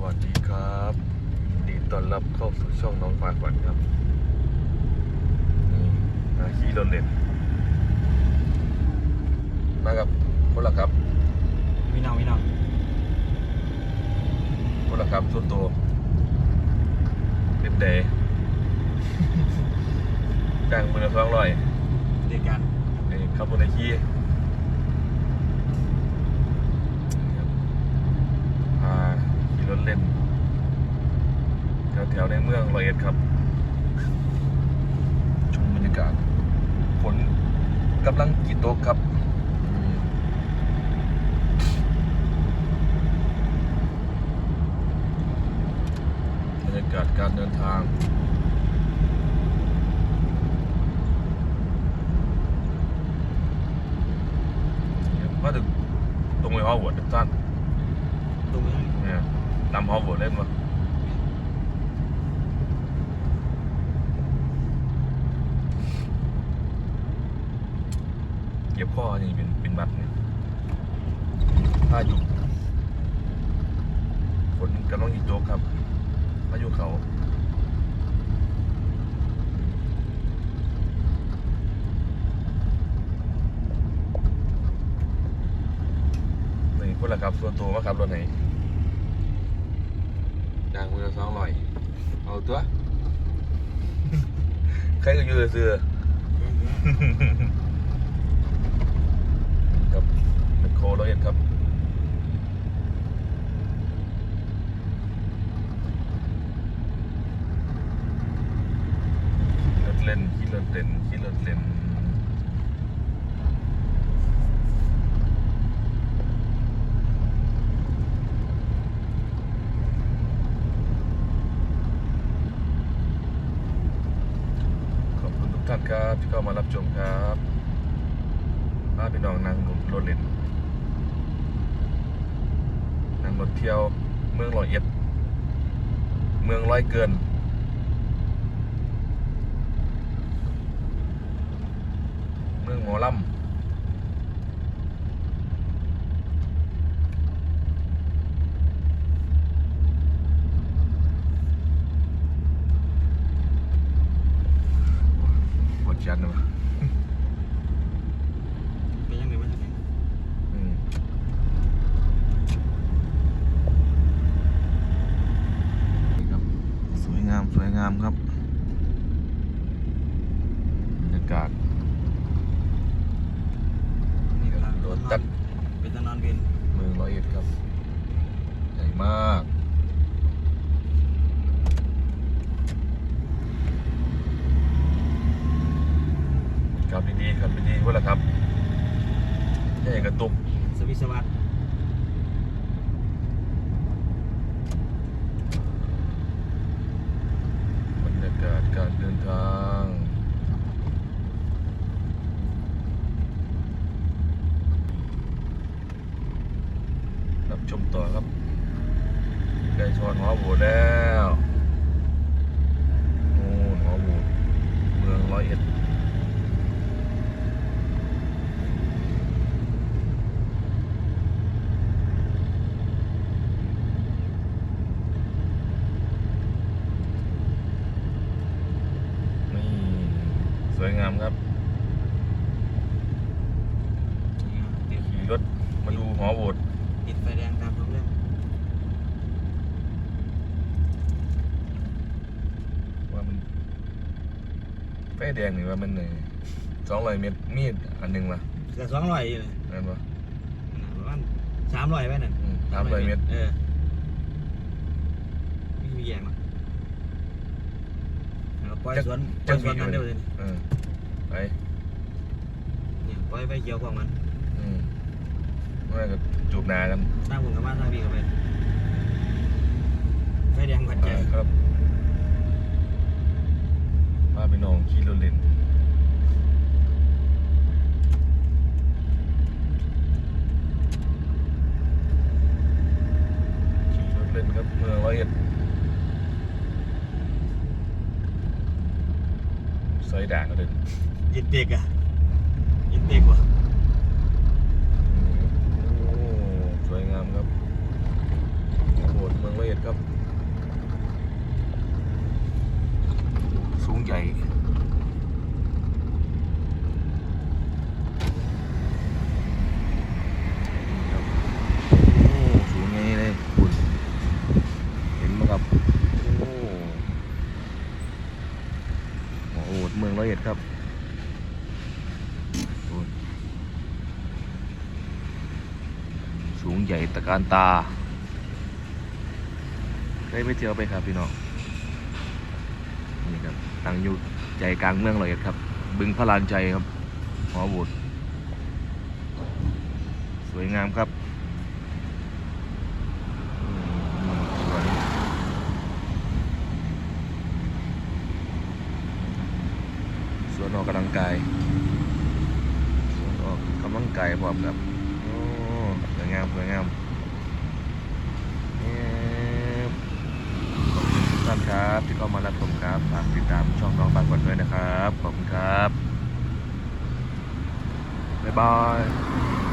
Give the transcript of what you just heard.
วัสดีครับยินดีต้อนรับเข้าสู่ช่องน้องฟาขวัญครับนี่มาขี่รถเล่นมากับพลครับมีน้องมีน้องพลครับส่วนตัวเด็ดเดย์จ้างมือละสองร้อยเด็กกันนี่ขับบนไอขี้ครับพาขี่รถเล่น แถ วแถวๆในเมืองร้อยเอ็ดครับชมบรรยากาศฝนกำลังกี่ตกครับบรรยากาศการเดินทางมาถึงตรงไปฮอร์วาร์ดท่านตรงนี้เนี่ยนำฮอร์วาร์ดเล่นมา เก็บข้อนี่เป็นเป็นบัตรเนี่ยพายุฝนกำลังยีโจกครับพายุเขานี่พวกละครับส่วนตัวมาครับรถไหนดังมือละสองร้อยเอาตัว ใครก็อยู่เสือๆ ครับเป็นโครร้อยเอ็ดครับขี่รถเล่นขี่รถเล่นขี่รถเล่นขอบคุณทุกท่านครับที่เข้ามารับชมครับาพี่น้องนั่งรถเล่นนั่งรถเที่ยวเมืองร้อยเอ็ด เมืองร้อยเกิน เมืองหมอลำปวดชันวะ เป็นยังไงบ้างเนี่ย อืมนี่ครับ สวยงามสวยงามครับบรรยากาศนี่ก็โดนตัดเป็นตะนอนเวียนเมืองร้อยเอ็ดครับ ใหญ่มากครับดีๆครับดีๆพวกละครับใหญ่กระตุกสวิสวัสด บรรยากาศการ เดินทางรับชมต่อครับไกล้ชอนหัวโบสถ์แล้วโอ้นหัวโบสถ์เมืองร้อยเอ็ด นี่ สวยงามครับ ติด ขี่รถมาดู หอโบสถ์ติดไฟแดงตามท้องเรื่องว่ามันไฟแดงนี่ว่ามันสองร้อยเมตรมีดอันหนึ่งวะแต่สองร้อยอยู่เลยนั่นปะประมาณสามร้อยไปนั่นสามร้อยเมตรเออไม่มีแยงหรอกเอาปล่อยสวนปล่อยสวนนั้นเดียวเลยเออไปนี่ปล่อยไปเกี่ยวของมัน อืม ว่าก็จูบหนากันสร้างบุญกับบ้านสร้างพี่กับไปไฟแดงขัดใจอ่าครับพาไปน้องขี่รถเล่นขี่รถเล่นครับเมืองร้อยเอ็ดซอยด่างก็เดินยินเด็กอะยินเด็กว่ะ โอ้สวยงามครับโบสถ์เมืองละเอียดอ็ดครับ สูงใหญ่ครับโอ้สูงใหญ่เลยคุณเห็นไหมครับ โอ้โอ้โหเมืองร้อยเอ็ดครับดู สูงใหญ่ตะการตาได้ไปเที่ยวไปครับพี่น้องนี่ครับตั้งอยู่ใจกลางเมืองร้อยครับ บึงพระลานใจครับหอบสถ์สวยงามครับสวนออกกำลังกายสวนออกกำลังกายพร้อมครับ งามสวยงามเอิ่มขอบคุณทุกท่านครับที่เข้ามารับชมครับฝากติดตามช่องน้องบางกอนด้วยนะครับ ขอบคุณครับ บ๊ายบาย